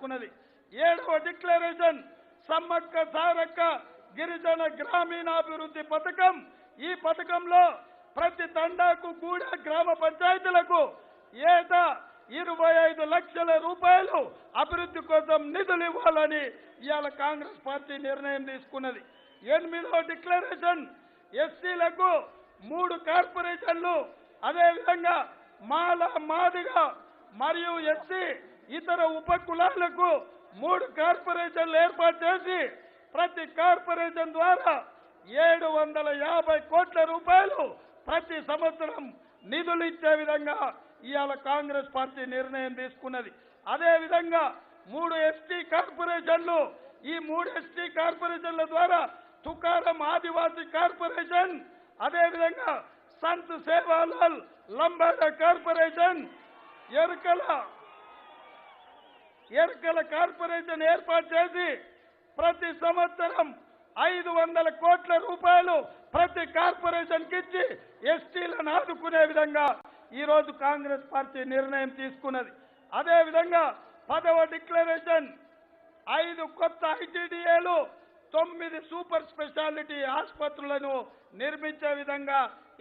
తీసుకున్నది ఏడవ డిక్లరేషన్ సమ్మక్క సారక్క గిరిజన గ్రామీణాభివృద్ధి పథకం. ఈ పథకంలో ప్రతి తండాకు కూడా గ్రామ పంచాయతీలకు ఏటా ఇరవై ఐదు లక్షల రూపాయలు అభివృద్ధి కోసం నిధులు ఇవ్వాలని ఇవాళ కాంగ్రెస్ పార్టీ నిర్ణయం తీసుకున్నది. ఎనిమిదవ డిక్లరేషన్ ఎస్సీలకు మూడు కార్పొరేషన్లు అదేవిధంగా మాల మాదిగా మరియు ఎస్సీ ఇతర ఉప కులాలకు మూడు కార్పొరేషన్లు ఏర్పాటు చేసి ప్రతి కార్పొరేషన్ ద్వారా ఏడు వందల యాభై కోట్ల రూపాయలు ప్రతి సంవత్సరం నిధులు ఇచ్చే విధంగా ఇవాళ కాంగ్రెస్ పార్టీ నిర్ణయం తీసుకున్నది. అదే విధంగా మూడు ఎస్టీ కార్పొరేషన్లు ఈ మూడు ఎస్టీ కార్పొరేషన్ల ద్వారా తుకారం ఆదివాసీ కార్పొరేషన్ అదే విధంగా సంత్ సేవాలాల్ లంబాడ కార్పొరేషన్ ఎరుకల ఎరుకల కార్పొరేషన్ ఏర్పాటు చేసి ప్రతి సంవత్సరం ఐదు వందల కోట్ల రూపాయలు ప్రతి కార్పొరేషన్ ఇచ్చి ఎస్టీలను ఆదుకునే విధంగా ఈ రోజు కాంగ్రెస్ పార్టీ నిర్ణయం తీసుకున్నది. అదే విధంగా పదవ డిక్లరేషన్ ఐదు కొత్త ఐటీడీఏలు తొమ్మిది సూపర్ స్పెషాలిటీ ఆసుపత్రులను నిర్మించే విధంగా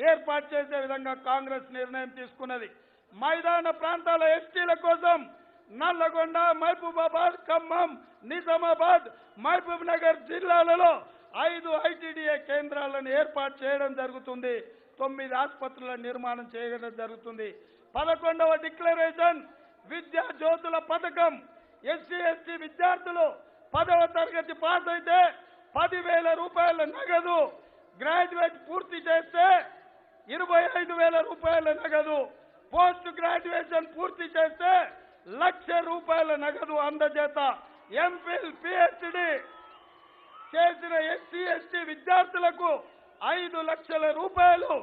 ఏర్పాటు చేసే విధంగా కాంగ్రెస్ నిర్ణయం తీసుకున్నది. మైదాన ప్రాంతాల ఎస్టీల కోసం నల్లగొండ మహబూబాబాద్ ఖమ్మం నిజామాబాద్ మహబూబ్ నగర్ జిల్లాలలో ఐదు ఐటీడీఏ కేంద్రాలను ఏర్పాటు చేయడం జరుగుతుంది. తొమ్మిది ఆసుపత్రుల నిర్మాణం చేయడం జరుగుతుంది. పదకొండవ డిక్లరేషన్ విద్యా జ్యోతుల పథకం. ఎస్సీ ఎస్టీ విద్యార్థులు పదవ తరగతి పాస్ అయితే పదివేల రూపాయల నగదు. గ్రాడ్యుయేట్ పూర్తి చేస్తే ఇరవై ఐదు వేల రూపాయల నగదు. పోస్ట్ గ్రాడ్యుయేషన్ పూర్తి చేస్తే లక్ష రూపాయల నగదు అందజేత. ఎంఫిల్ పిహెచ్డి చేసిన ఎస్సీ ఎస్టీ విద్యార్థులకు ఐదు లక్షల రూపాయలు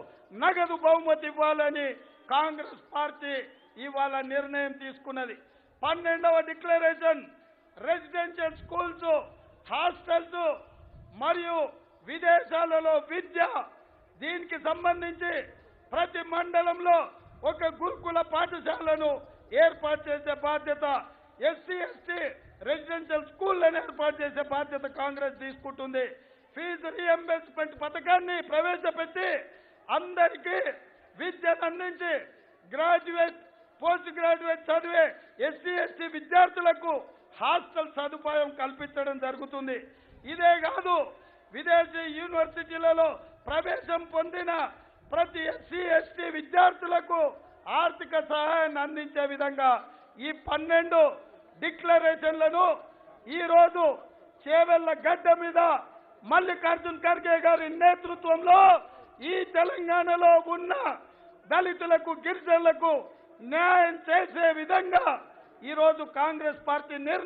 నగదు బహుమతి ఇవ్వాలని కాంగ్రెస్ పార్టీ ఇవాళ నిర్ణయం తీసుకున్నది. పన్నెండవ డిక్లరేషన్ రెసిడెన్షియల్ స్కూల్స్ హాస్టల్స్ మరియు విదేశాలలో విద్య. దీనికి సంబంధించి ప్రతి మండలంలో ఒక గురుకుల పాఠశాలను ఏర్పాటు చేసే బాధ్యత ఎస్సీ ఎస్టీ రెసిడెన్షియల్ స్కూళ్ళను ఏర్పాటు చేసే బాధ్యత కాంగ్రెస్ తీసుకుంటుంది. ఫీజు రీఎంబర్స్మెంట్ పథకాన్ని ప్రవేశపెట్టి అందరికీ విద్యను అందించి గ్రాడ్యుయేట్ పోస్ట్ గ్రాడ్యుయేట్ చదివే ఎస్సీ ఎస్టీ విద్యార్థులకు హాస్టల్ సదుపాయం కల్పించడం జరుగుతుంది. ఇదే కాదు విదేశీ యూనివర్సిటీలలో ప్రవేశం పొందిన ప్రతి ఎస్సీ ఎస్టీ విద్యార్థులకు ఆర్థిక సహాయాన్ని అందించే విధంగా ఈ పన్నెండు డిక్లరేషన్లను ఈరోజు చేవెళ్ళ గడ్డ మీద మల్లికార్జున్ ఖర్గే గారి నేతృత్వంలో ఈ తెలంగాణలో ఉన్న దళితులకు గిరిజనులకు న్యాయం చేసే విధంగా ఈరోజు కాంగ్రెస్ పార్టీ నిర్ణయం